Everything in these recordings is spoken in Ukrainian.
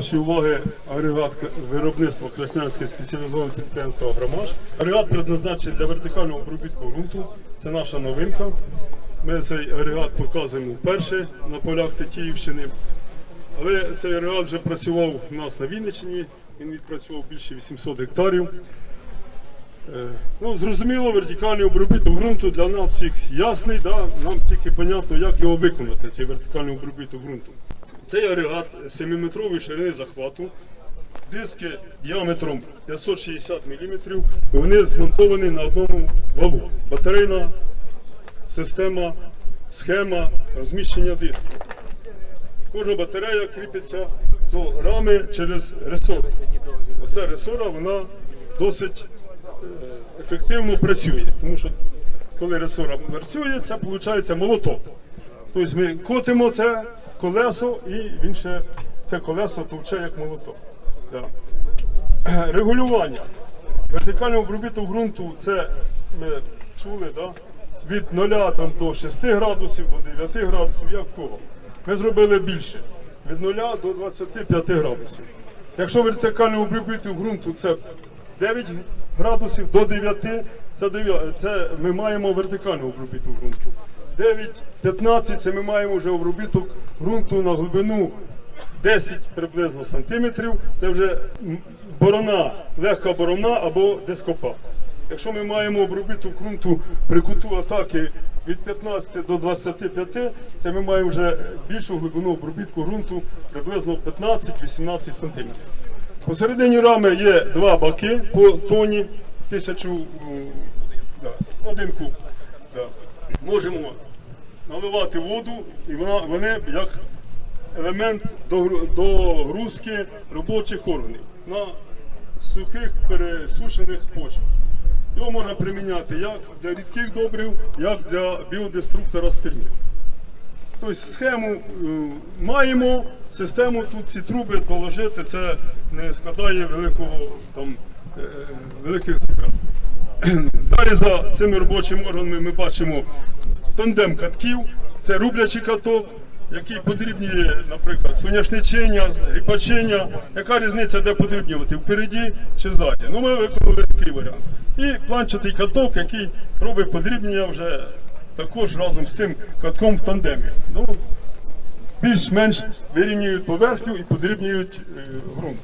вашої уваги агрегат виробництва Краснянське спеціалізоване підприємство «Агромаш». Агрегат предназначений для вертикального обробітку ґрунту. Це наша новинка. Ми цей агрегат показуємо вперше на полях Тетіївщини. Але цей агрегат вже працював у нас на Вінниччині. Він відпрацював більше 800 гектарів. Е, Ну, зрозуміло, вертикальний обробіток ґрунту для нас всіх ясний, да? нам тільки понятно, як його виконати, цей вертикальний обробіток ґрунту. Цей агрегат 7-метрової ширини захвату, диски діаметром 560 мм, вони змонтовані на одному валу. Батарейна система, схема розміщення дисків. Кожна батарея кріпиться до рами через ресор. Оця ресора вона досить е, ефективно працює, тому що коли ресора працює, це виходить молоток. Тобто ми котимо це колесо і він ще це колесо товче як молоток. Да. Е, Регулювання. Вертикальний обробіток ґрунту це ми чули, да? від 0 там, до 6 градусів, до 9 градусів, як кого. Ми зробили більше. Від 0 до 25 градусів. Якщо вертикальний обробіток ґрунту це 9 градусів до 9, це, 9, це ми маємо вертикальний обробіток ґрунту. 9-15 це ми маємо вже обробіток ґрунту на глибину 10 приблизно сантиметрів. Це вже борона, легка борона або дископа. Якщо ми маємо обробіток ґрунту при куту атаки від 15 до 25, це ми маємо вже більшу глибину обробітку ґрунту приблизно 15-18 сантиметрів. Посередині рами є два баки по тоні, тисячу, да, один куб. Да. Можемо наливати воду, і вона, вони як елемент догру- догрузки робочих органів на сухих пересушених почвах. Його можна приміняти як для рідких добрив, як для біодеструктора стерні. Тобто схему е, маємо, систему тут ці труби доложити, це не складає великого там е, великих затрат. Далі за цими робочими органами ми бачимо тандем катків, це рублячий каток, який подрібнює, наприклад, соняшничення, ріпачення. Яка різниця, де подрібнювати, впереді чи ззаді? Ну, ми виконали такий варіант. І планчатий каток, який робить подрібнення вже також разом з цим катком в тандемі. Ну, більш-менш вирівнюють поверхню і подрібнюють е, ґрунт.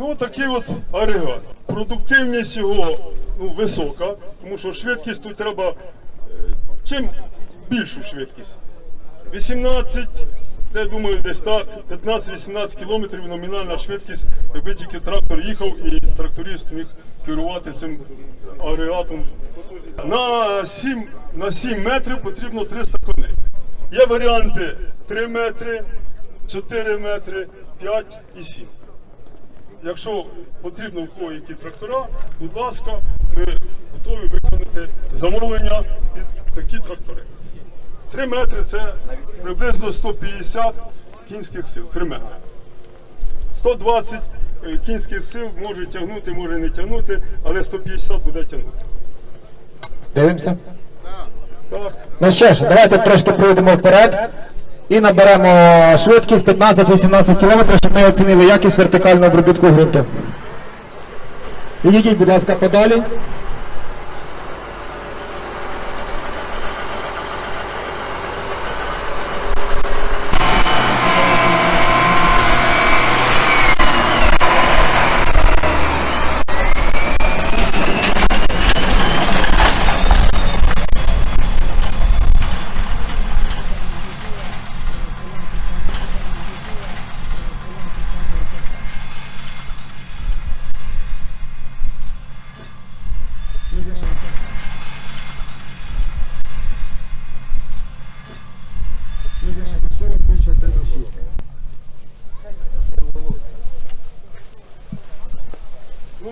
Ну, такий от агрегат. Продуктивність його ну, висока, тому що швидкість тут треба е, чим більшу швидкість. 18, це я думаю, десь так, 15-18 кілометрів номінальна швидкість, якби тільки трактор їхав і тракторист міг керувати цим агрегатом. На 7, на 7 метрів потрібно 300 коней. Є варіанти 3 метри, 4 метри, 5 і 7. Якщо потрібно в кого які трактора, будь ласка, ми готові виконати замовлення під такі трактори. 3 метри це приблизно 150 кінських сил. 3 метри. 120 е, кінських сил може тягнути, може не тягнути, але 150 буде тягнути. Дивимося. Так. Ну що ж, давайте трошки пройдемо вперед і наберемо швидкість 15-18 км, щоб ми оцінили якість вертикального обробітку ґрунту. Відійдіть, будь ласка, подалі.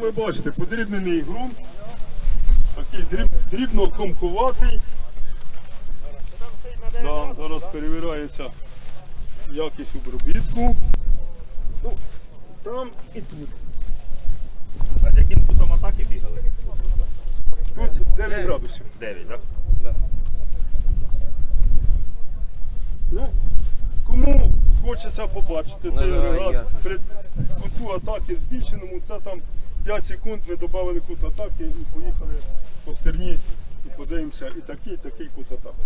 Ну ви бачите, подрібнений ґрунт, такий дріб, дрібно комкуватий. Да, зараз перевіряється якість обробітку. Ну, там і тут. А з яким кутом атаки бігали? Тут 9 градусів. 9, так? Ну, кому хочеться побачити цей давай, агрегат при куту атаки збільшеному, це там 5 секунд ми додали кут атаки і поїхали по стерні і подивимося і такий, і такий кут атаки.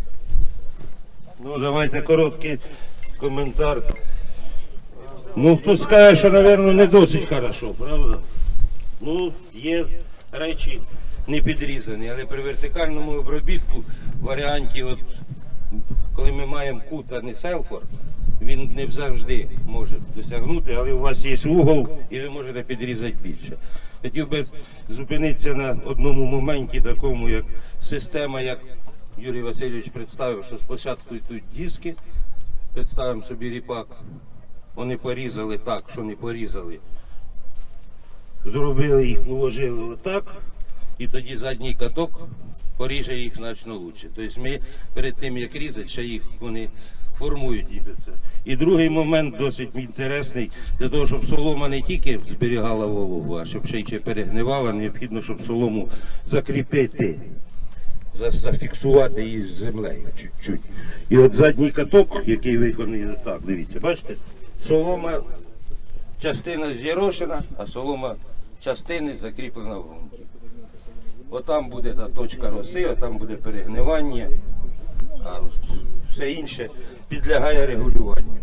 Ну, давайте короткий коментар. Ну, хтось скаже, що, мабуть, не досить хорошо, правда? Ну, є речі не підрізані, але при вертикальному обробітку варіанті, от, коли ми маємо кут, а не селфор, він не завжди може досягнути, але у вас є угол і ви можете підрізати більше. Хотів би зупинитися на одному моменті, такому як система, як Юрій Васильович представив, що спочатку йдуть диски, представимо собі ріпак, вони порізали так, що не порізали. Зробили їх, уложили отак, і тоді задній каток поріже їх значно краще. Тобто ми перед тим, як різати, ще їх вони формують це. І другий момент досить інтересний, для того, щоб солома не тільки зберігала вологу, а щоб ще й перегнивала, необхідно, щоб солому закріпити зафіксувати її з землею чуть-чуть. І от задній каток, який виконаний так, дивіться, бачите, солома, частина з'єрошена, а солома частини закріплена в ґрунті. Отам буде та точка роси, отам буде перегнивання, а все інше підлягає регулюванню.